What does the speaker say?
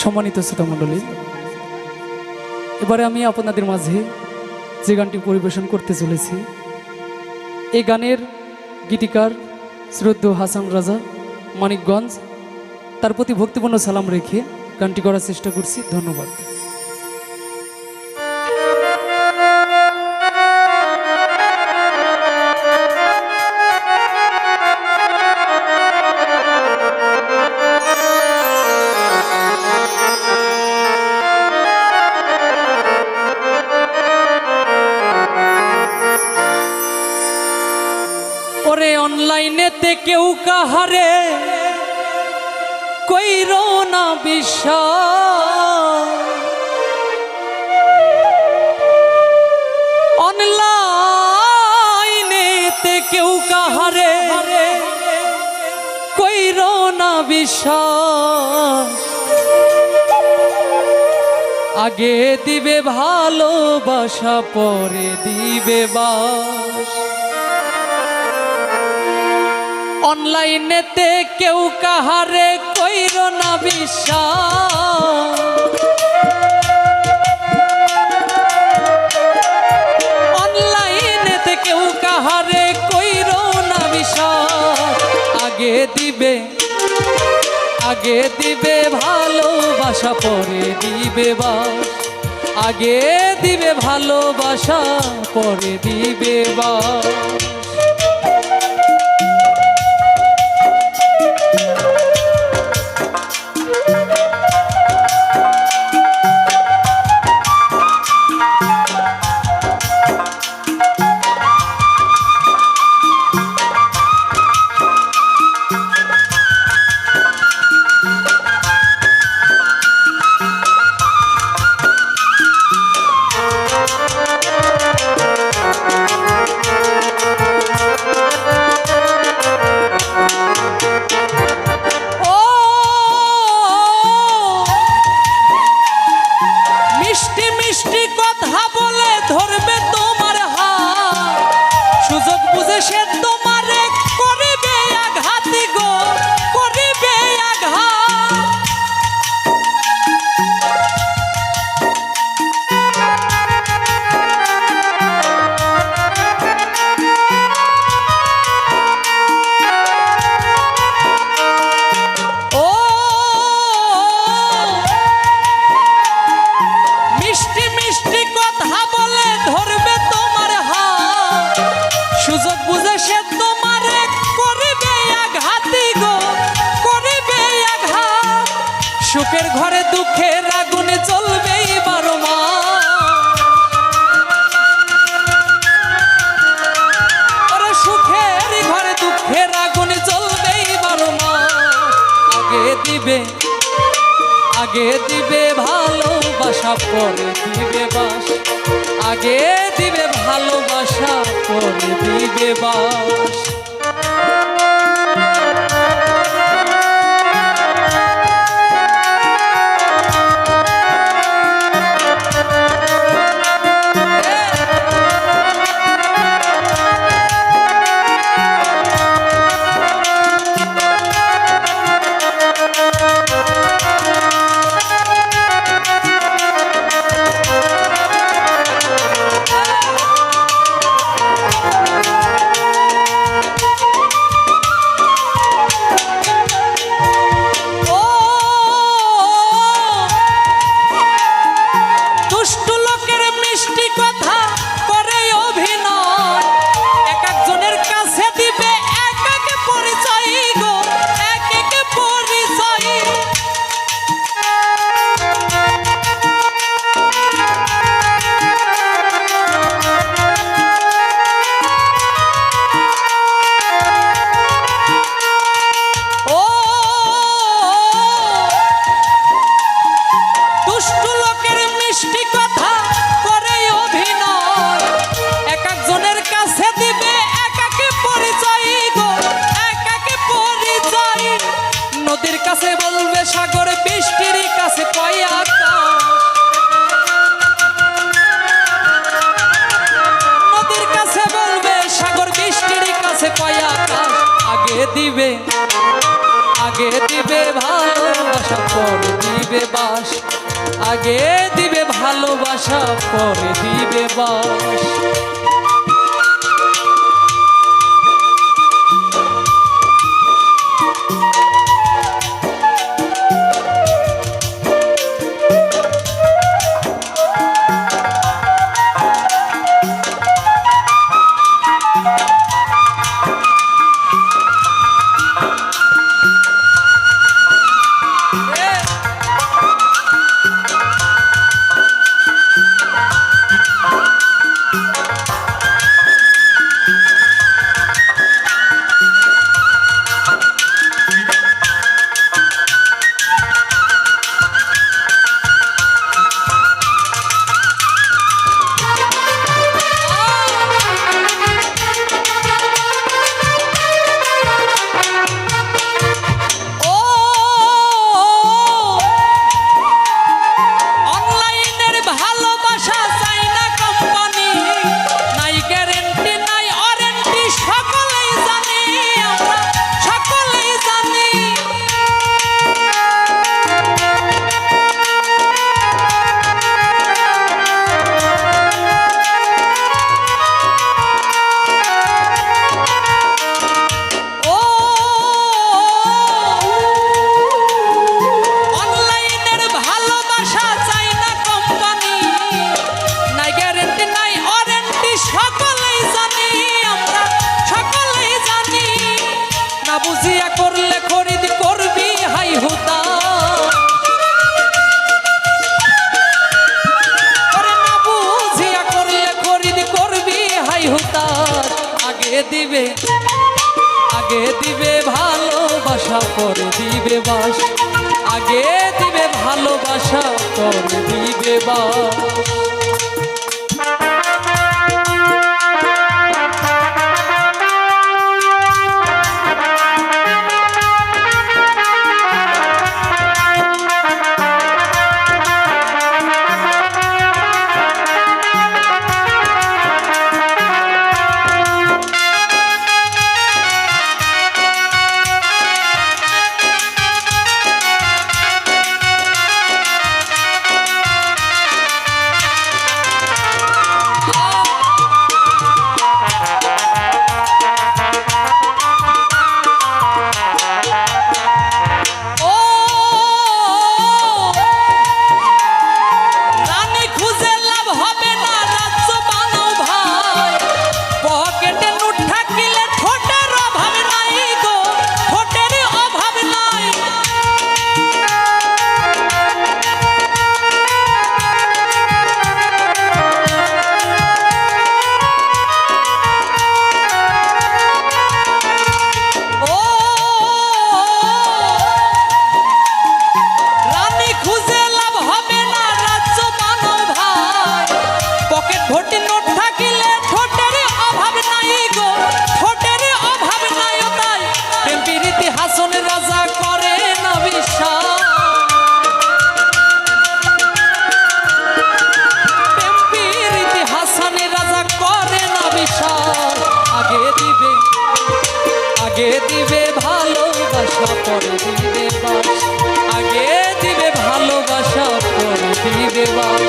সম্মানিত শ্রোতা মণ্ডলী, এবারে আমি আপনাদের মাঝে যে গানটি পরিবেশন করতে চলেছি, এই গানের গীতিকার শ্রদ্ধ হাসান রাজা মানিকগঞ্জ, তার প্রতি ভক্তিপূর্ণ সালাম রেখে গানটি করার চেষ্টা করছি। ধন্যবাদ। অনলাইনেতে কেউ কাহারে কইর না বিশ্বাস অনলাইনেতে কেউ কাহারে কইর না বিশ্বাস আগে দিবে ভালোবাসা, পরে দিবে বাস। অনলাইনেতে কেউ কাহারে কইর না বিশ্বাস। অনলাইনেতে কেউ কাহারে কইর না বিশ্বাস। আগে দিবে আগে দিবে ভালোবাসা, পরে দিবে বাস। আগে দিবে ভালোবাসা, পরে দিবে বাস। chegar. সুখের ঘরে, দুঃখের আগুনে জ্বলবেই বারো মা। সুখের ঘরে, দুঃখের আগুনে জ্বলবেই বারো মা। আগে দিবে আগে দিবে ভালোবাসা, পরে দিবে বাস। আগে দিবে ভালোবাসা, পরে দিবে বাস। দিবে। আগে দিবে ভালোবাসা পরে দিবে বাস। আগে দিবে ভালোবাসা পরে দিবে বাস। দিবে আগে দিবে ভালোবাসা পরে দিবে বাস। আগে দিবে ভালোবাসা পরে দিবে বাস। ভালোবাসা পরে দিবে বাস। আগে দিবে ভালোবাসা পরে দিবে বাস।